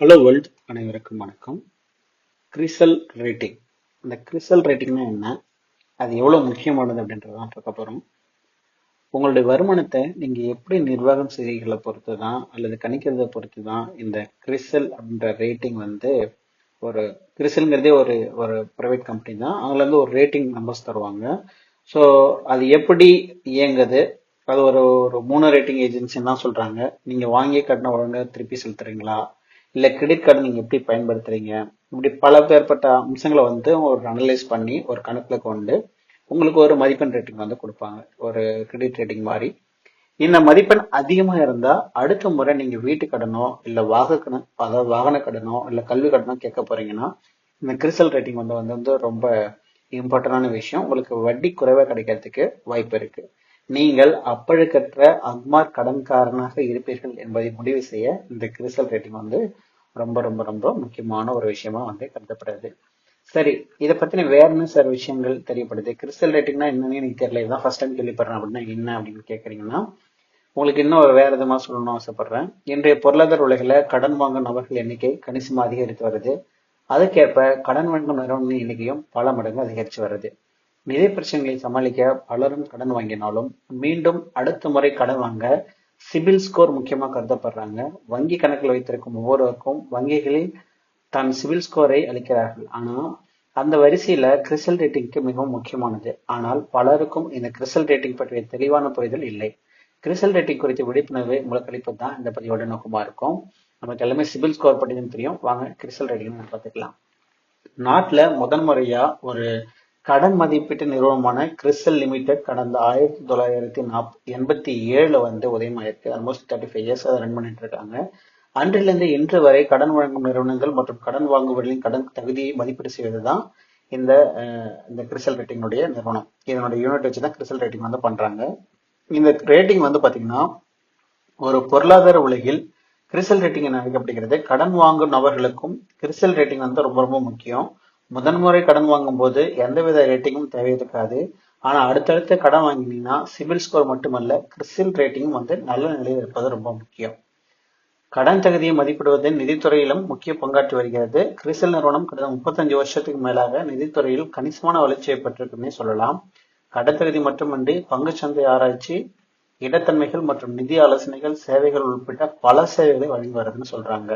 Hello world அனைவருக்கும் வணக்கம். CRISIL rating இந்த கிரிசல் ரேட்டிங்னா என்ன? அது எவ்வளோ முக்கியமானது அப்படின்றதான் பார்க்க போகிறோம் உங்களுடைய வருமானத்தை நீங்கள் எப்படி நிர்வாகம் செய்கிறத பொறுத்து தான் அல்லது கணிக்கிறத பொறுத்து தான் இந்த கிரிசல் அப்படின்ற ரேட்டிங் வந்து ஒரு கிரிசல்ங்கிறதே ஒரு ஒரு ப்ரைவேட் கம்பெனி தான். அதுலேருந்து ஒரு ரேட்டிங் நம்பர்ஸ் தருவாங்க. ஸோ அது எப்படி இயங்குது? அது ஒரு ஒரு மூணு ரேட்டிங் ஏஜென்சின்னு தான் சொல்கிறாங்க நீங்கள் வாங்கி கட்டின உடனே திருப்பி செலுத்துறீங்களா? இல்லை கிரெடிட் கார்டு நீங்கள் எப்படி பயன்படுத்துறீங்க? இப்படி பல பேர்பட்ட அம்சங்களை வந்து ஒரு அனலைஸ் பண்ணி ஒரு கணக்கில் கொண்டு உங்களுக்கு ஒரு மதிப்பெண் ரேட்டிங் வந்து கொடுப்பாங்க. ஒரு கிரெடிட் ரேட்டிங் மாதிரி. இந்த மதிப்பெண் அதிகமாக இருந்தால் அடுத்த முறை நீங்கள் வீட்டு கடனோ இல்லை வாகன அதாவது வாகன கடனோ இல்லை கல்வி கடனோ கேட்க போறீங்கன்னா இந்த கிறிசல் ரேட்டிங் வந்து வந்து ரொம்ப இம்பார்ட்டண்டான விஷயம். உங்களுக்கு வட்டி குறைவாக கிடைக்கிறதுக்கு வாய்ப்பு இருக்கு. நீங்கள் அப்பழுக்கற்ற அக்மார் கடன்காரனாக இருப்பீர்கள் என்பதை முடிவு செய்ய இந்த கிறிசல் ரேட்டிங் வந்து ரொம்ப ரொம்ப ரொம்ப முக்கியமான ஒரு விஷயமா வந்து கருதப்படுது. சரி இதை பத்தின வேற என்ன சில விஷயங்கள் தெரியப்படுது. கிறிஸ்டல் ரைட்டிங்னா என்னன்னு எனக்கு தெரியல. இதுதான் ஃபர்ஸ்ட் டைம் கேள்விப்படுறேன் அப்படின்னா என்ன அப்படின்னு கேட்குறீங்கன்னா உங்களுக்கு இன்னும் ஒரு வேற விதமா சொல்லணும்னு ஆசைப்படுறேன். இன்றைய பொருளாதார உலகில் கடன் வாங்கும் நபர்கள் எண்ணிக்கை கணிசமா அதிகரித்து வருது. அதுக்கேற்ப கடன் வாங்கும் நிறுவனங்களின் எண்ணிக்கையும் பல மடங்கு அதிகரித்து வருது. நிதி பிரச்சனைகளை சமாளிக்க பலரும் கடன் வாங்கினாலும் மீண்டும் அடுத்த முறை கடன் வாங்க சிபில் ஸ்கோர் முக்கியமா கருதப்படுறாங்க. வங்கி கணக்கில் வைத்திருக்கும் ஒவ்வொருவருக்கும் வங்கிகளில் தன் சிவில் ஸ்கோரை அளிக்கிறார்கள். ஆனா அந்த வரிசையில கிறிசல் ரேட்டிங்க்கு மிகவும் முக்கியமானது. ஆனால் பலருக்கும் இந்த கிறிசல் ரேட்டிங் பற்றிய தெளிவான புரிதல் இல்லை. கிறிசல் ரேட்டிங் குறித்த விழிப்புணர்வை உங்களுக்கு தான் இந்த பதிவோட நோக்கமா இருக்கும். நமக்கு எல்லாமே சிபில் ஸ்கோர் பற்றி தெரியும். வாங்க கிறிசல் ரேட்டிங் பார்த்துக்கலாம் நாட்டுல முதன் முறையா ஒரு கடன் மதிப்பீட்டு நிறுவனமான கிறிஸ்டல் லிமிடெட் கடந்த ஆயிரத்தி தொள்ளாயிரத்தி நாப் எண்பத்தி ஏழுல வந்து உதயமாயிருக்கு ஆல்மோஸ்ட் தேர்ட்டி ஃபைவ் இயர்ஸ் அதை ரன் பண்ணிட்டு இருக்காங்க. அன்றிலிருந்து இன்று வரை கடன் வழங்கும் நிறுவனங்கள் மற்றும் கடன் வாங்குபவர்களின் கடன் தகுதியை மதிப்பீடு செய்வது தான் இந்த இந்த கிறிஸ்டல் ரேட்டிங்குடைய நிறுவனம். இதனுடைய யூனிட் வச்சு தான் கிறிஸ்டல் ரேட்டிங் வந்து பண்றாங்க. இந்த ரேட்டிங் வந்து பாத்தீங்கன்னா ஒரு பொருளாதார உலகில் கிறிஸ்டல் ரேட்டிங் என்ன அழைக்கப்படுகிறது? கடன் வாங்கும் நபர்களுக்கும் கிறிஸ்டல் ரேட்டிங் வந்து ரொம்ப ரொம்ப முக்கியம். முதன்முறை கடன் வாங்கும் போது எந்தவித ரேட்டிங்கும் தேவை இருக்காது ஆனா அடுத்தடுத்து கடன் வாங்கினீங்கன்னா சிவில் ஸ்கோர் மட்டுமல்ல கிறிஸ்டில் ரேட்டிங்கும் வந்து நல்ல நிலையில் இருப்பது ரொம்ப முக்கியம். கடன் தகுதியை மதிப்பிடுவது நிதித்துறையிலும் முக்கிய பங்காற்றி வருகிறது. கிறிஸ்டல் நிறுவனம் கடந்த முப்பத்தஞ்சு வருஷத்துக்கு மேலாக நிதித்துறையில் கணிசமான வளர்ச்சியை பெற்றிருக்குன்னே சொல்லலாம். கடன் தகுதி மட்டுமின்றி பங்குச்சந்தை ஆராய்ச்சி இடத்தன்மைகள் மற்றும் நிதி ஆலோசனைகள் சேவைகள் உள்பட்ட பல சேவைகளை வழங்கி வருதுன்னு சொல்றாங்க.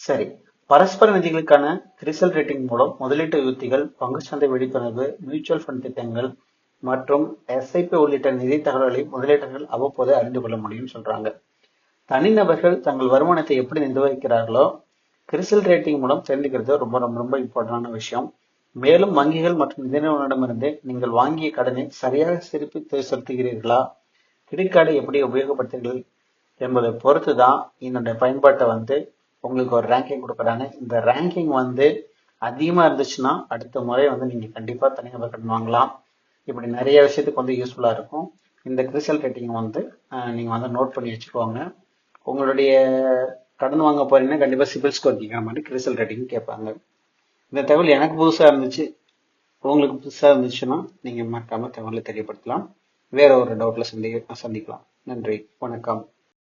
சரி பரஸ்பர நிதிகளுக்கான கிரிசல் ரேட்டிங் மூலம் முதலீட்டு யுத்திகள் பங்குச்சந்தை விழிப்புணர்வு மியூச்சுவல் ஃபண்ட் திட்டங்கள் மற்றும் எஸ்ஐபி உள்ளிட்ட நிதி தகவல்களை முதலீட்டர்கள் அவ்வப்போது அறிந்து கொள்ள முடியும்னு சொல்றாங்க. தனிநபர்கள் தங்கள் வருமானத்தை எப்படி நிர்வகிக்கிறார்களோ கிரிசல் ரேட்டிங் மூலம் தெரிஞ்சுக்கிறது ரொம்ப ரொம்ப ரொம்ப இம்பார்ட்டன்டான விஷயம். மேலும் வங்கிகள் மற்றும் நிதி நிறுவனமிருந்து நீங்கள் வாங்கிய கடனை சரியாக திருப்பி செலுத்துகிறீர்களா? கிரெடிட் கார்டை எப்படி உபயோகப்படுத்துகிறீர்கள் என்பதை பொறுத்து தான் இதனுடைய பயன்பாட்டை வந்து உங்களுக்கு ஒரு ரேங்கிங் கொடுக்குறாங்க இந்த ரேங்கிங் வந்து அதிகமாக இருந்துச்சுன்னா அடுத்த முறை வந்து நீங்கள் கண்டிப்பாக தனியாக கடன் வாங்கலாம். இப்படி நிறைய விஷயத்துக்கு வந்து யூஸ்ஃபுல்லாக இருக்கும். இந்த கிரிசல் ரேட்டிங் வந்து நீங்கள் வந்து நோட் பண்ணி வச்சுக்கோங்க. உங்களுடைய கடன் வாங்க போறீங்கன்னா கண்டிப்பாக சிபில் ஸ்கோர் கேட்குற மாதிரி கிரிசல் ரேட்டிங் கேட்பாங்க. இந்த தகவல் எனக்கு புதுசாக இருந்துச்சு. உங்களுக்கு புதுசாக இருந்துச்சுன்னா நீங்கள் மறக்காம தகவலை தெரியப்படுத்தலாம். வேற ஒரு டவுட்ல சந்தி சந்திக்கலாம். நன்றி. வணக்கம்.